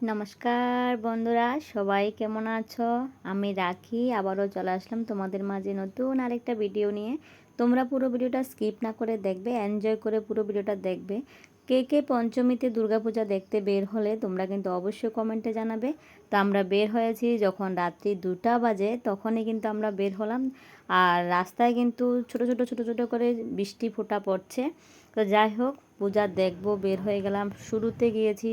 নমস্কার বন্ধুরা, সবাই কেমন আছো? আমি রাখি, আবারও চলে আসলাম তোমাদের মাঝে নতুন আরেকটা ভিডিও নিয়ে। তোমরা পুরো ভিডিওটা স্কিপ না করে দেখবে এনজয় করে পুরো ভিডিওটা দেখবে। কে কে পঞ্চমীতে দুর্গাপূজা দেখতে বের হলে তোমরা কিন্তু অবশ্যই কমেন্টে জানাবে। তো আমরা বের হয়েছি যখন রাত্রি দুটা বাজে, তখনই কিন্তু আমরা বের হলাম। আর রাস্তায় কিন্তু ছোট ছোট ছোট ছোট করে বৃষ্টি ফোঁটা পড়ছে। তো যাই হোক, পূজা দেখব, বের হয়ে গেলাম। শুরুতে গিয়েছি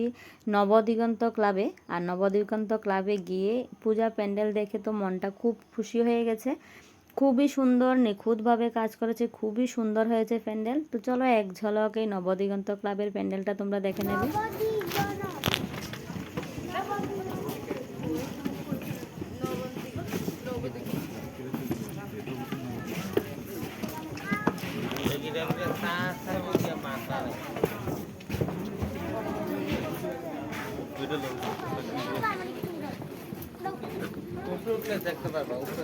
নবদিগন্ত ক্লাবে আর নবদিগন্ত ক্লাবে গিয়ে পূজা প্যান্ডেল দেখে তো মনটা খুব খুশি হয়ে গেছে। খুবই সুন্দর, নিখুঁতভাবে কাজ করেছে, খুবই সুন্দর হয়েছে প্যান্ডেল। তো চলো এক ঝলক এই নবদিগন্ত ক্লাবের প্যান্ডেলটা তোমরা দেখে নেবে। দেখতে পারবা, উপরে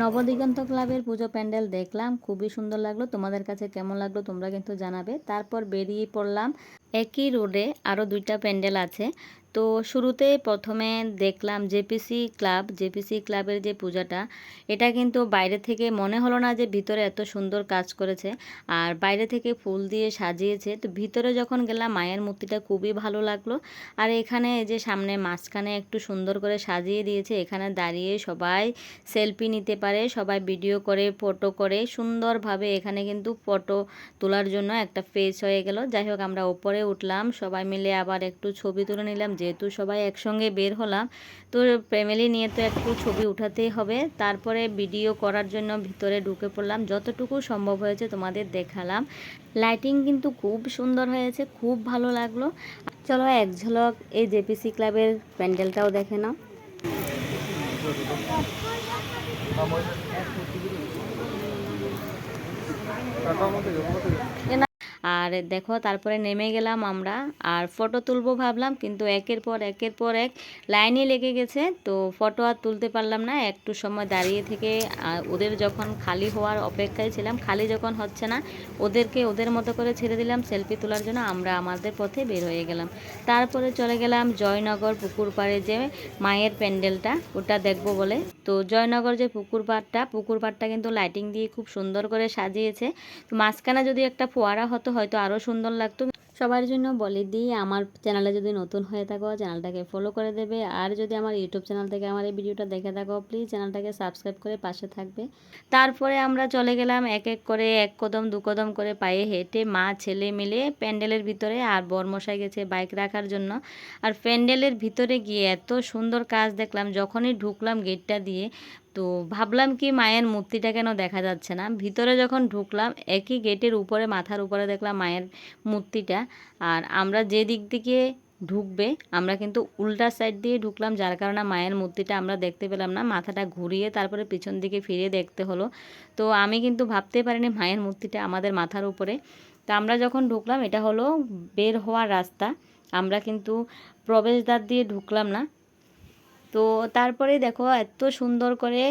নবদিগন্ত ক্লাবের পুজো প্যান্ডেল দেখলাম, খুবই সুন্দর লাগল, তোমাদের কাছে কেমন লাগল তোমরা কিন্তু জানাবে। তারপর বেরিয়ে পড়লাম একই রোডে আরও দুইটা প্যান্ডেল আছে। তো শুরুতে প্রথমে দেখলাম জেপিসি ক্লাব, জেপিসি ক্লাবের যে পূজাটা, এটা কিন্তু বাইরে থেকে মনে হলো না যে ভিতরে এত সুন্দর কাজ করেছে। আর বাইরে থেকে ফুল দিয়ে সাজিয়েছে। তো ভিতরে যখন গেলাম, মায়ের মূর্তিটা খুবই ভালো লাগল। আর এখানে যে সামনে মাঝখানে একটু সুন্দর করে সাজিয়ে দিয়েছে। এখানে দাঁড়িয়ে সবাই সেলফি নিতে পারে, সবাই ভিডিও করে, ফটো করে। সুন্দরভাবে এখানে কিন্তু ফটো তোলার জন্য একটা ফেস হয়ে গেল। যাই হোক, আমরা ওপরে উঠলাম। সবাই মিলে আবার একটু ছবি তুলে নিলাম। যেহেতু সবাই একসঙ্গে বের হলাম, তো ফ্যামিলি নিয়ে তো একটু ছবি উঠাতেই হবে। তারপরে ভিডিও করার জন্য ভিতরে ঢুকে পড়লাম। যতটুকু সম্ভব হয়েছে তোমাদের দেখালাম। লাইটিং কিন্তু খুব সুন্দর হয়েছে, খুব ভালো লাগল। চলো এক ঝলক এই জেপিসি ক্লাবের প্যান্ডেলটাও দেখে নাও। আর দেখো, তারপরে নেমে গেলাম আমরা আর ফটো তুলবো ভাবলাম, কিন্তু একের পর একের পর এক লাইনে লেগে গেছে। তো ফটো আর তুলতে পারলাম না, একটু সময় দাঁড়িয়ে থেকে ওদের যখন খালি হওয়ার অপেক্ষায় ছিলাম, খালি যখন হচ্ছে না, ওদেরকে ওদের মতো করে ছেড়ে দিলাম সেলফি তোলার জন্য আমরা আমাদের পথে বের হয়ে গেলাম। তারপরে চলে গেলাম জয়নগর পুকুর পাড়ে যে মায়ের প্যান্ডেলটা, ওটা দেখব বলে। তো জয়নগর যে পুকুর পাড়টা পুকুর পাড়টা কিন্তু লাইটিং দিয়ে খুব সুন্দর করে সাজিয়েছে। তো মাঝখানে যদি একটা ফোয়ারা হতো হয়তো আরও সুন্দর লাগতো। সবার জন্য বলে দিই, আমার চ্যানেলে যদি নতুন হয়ে থাকো, চ্যানেলটাকে ফলো করে দেবে। আর যদি আমার ইউটিউব চ্যানেল থেকে আমার এই ভিডিওটা দেখে থাকো প্লিজ চ্যানেলটাকে সাবস্ক্রাইব করে পাশে থাকবে। তারপরে আমরা চলে গেলাম এক এক করে, এক কদম, দু কদম করে পায়ে হেঁটে মা, ছেলে মিলে প্যান্ডেলের ভিতরে আর বরমশাই গেছে বাইক রাখার জন্য। আর প্যান্ডেলের ভিতরে গিয়ে এত সুন্দর কাজ দেখলাম, যখনই ঢুকলাম গেটটা দিয়ে তো ভাবলাম কি মায়ের মূর্তিটা কেন দেখা যাচ্ছে না? ভিতরে যখন ঢুকলাম, একই গেটের উপরে, মাথার উপরে দেখলাম মায়ের মূর্তিটা। আর আমরা যে দিক থেকে ঢুকবে, আমরা কিন্তু উল্টা সাইড দিয়ে ঢুকলাম, যার কারণে মায়ের মূর্তিটা আমরা দেখতে পেলাম না। মাথাটা ঘুরিয়ে তারপরে পিছন দিকে ফিরে দেখতে হলো। তো আমি কিন্তু ভাবতে পারিনি মায়ের মূর্তিটা আমাদের মাথার উপরে। তো আমরা যখন ঢুকলাম, এটা হলো বের হওয়ার রাস্তা। আমরা কিন্তু প্রবেশদ্বার দিয়ে ঢুকলাম না। তো তারপরে দেখো এত সুন্দর করে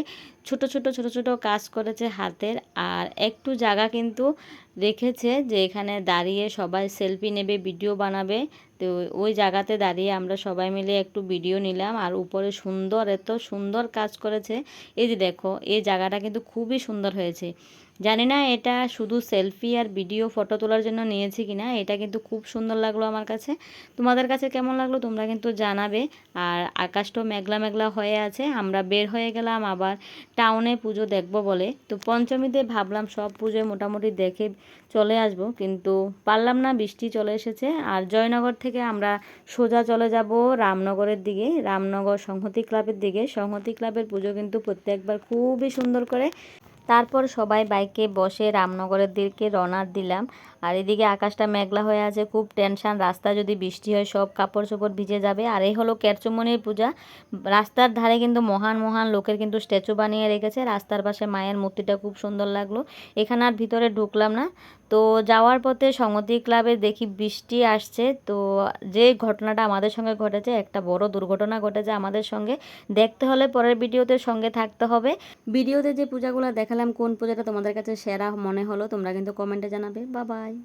ছোট ছোট ছোট ছোট কাজ করেছে হাতের আর একটু জায়গা কিন্তু রেখেছে যে এখানে দাঁড়িয়ে সবাই সেলফি নেবে, ভিডিও বানাবে। তো ওই জায়গাতে দাঁড়িয়ে আমরা সবাই মিলে একটু ভিডিও নিলাম আর উপরে সুন্দর, এত সুন্দর কাজ করেছে। এই যে দেখো, এই জায়গাটা কিন্তু খুবই সুন্দর হয়েছে। জানি না এটা শুধু সেলফি আর ভিডিও ফটো তোলার জন্য নিয়েছি কিনা, এটা কিন্তু খুব সুন্দর লাগল আমার কাছে। তোমাদের কাছে কেমন লাগল তোমরা কিন্তু জানাবে। আর আকাশটাও মেঘলা মেঘলা হয়ে আছে, আমরা বের হয়ে গেলাম আবার টাউনে পুজো দেখব বলে। তো পঞ্চমীতে ভাবলাম সব পুজো মোটামুটি দেখে চলে আসব, কিন্তু পারলাম না, বৃষ্টি চলে এসেছে। আর জয়নগর থেকে আমরা সোজা চলে যাব রামনগরের দিকে, রামনগর সংহতি ক্লাবের দিকে। সংহতি ক্লাবের পুজো কিন্তু প্রত্যেকবার খুবই সুন্দর করে। তারপর সবাই বাইকে বসে রামনগরের দিকে রওনা দিলাম। আর এদিকে আকাশটা মেঘলা হয়ে আছে, খুব টেনশন রাস্তা যদি বৃষ্টি হয়, সব কাপড় চোপড় ভিজে যাবে। আর এই হলো কেরচমনির পূজা। রাস্তার ধারে কিন্তু মহান মহান লোকের কিন্তু স্ট্যাচু বানিয়ে রেখেছে। রাস্তার পাশে মায়ের মূর্তিটা খুব সুন্দর লাগল। এখানে আর ভিতরে ঢুকলাম না। তো যাওয়ার পথে সংগতি ক্লাবে দেখি বৃষ্টি আসছে। তো যে ঘটনাটা আমাদের সঙ্গে ঘটেছে, একটা বড় দুর্ঘটনা ঘটেছে আমাদের সঙ্গে। দেখতে হলে পরের ভিডিওতে সঙ্গে থাকতে হবে। ভিডিওতে যে পূজাগুলো দেখালাম, কোন পূজাটা তোমাদের কাছে সেরা মনে হলো, তোমরা কিন্তু কমেন্টে জানাবে। বা বাই Bye.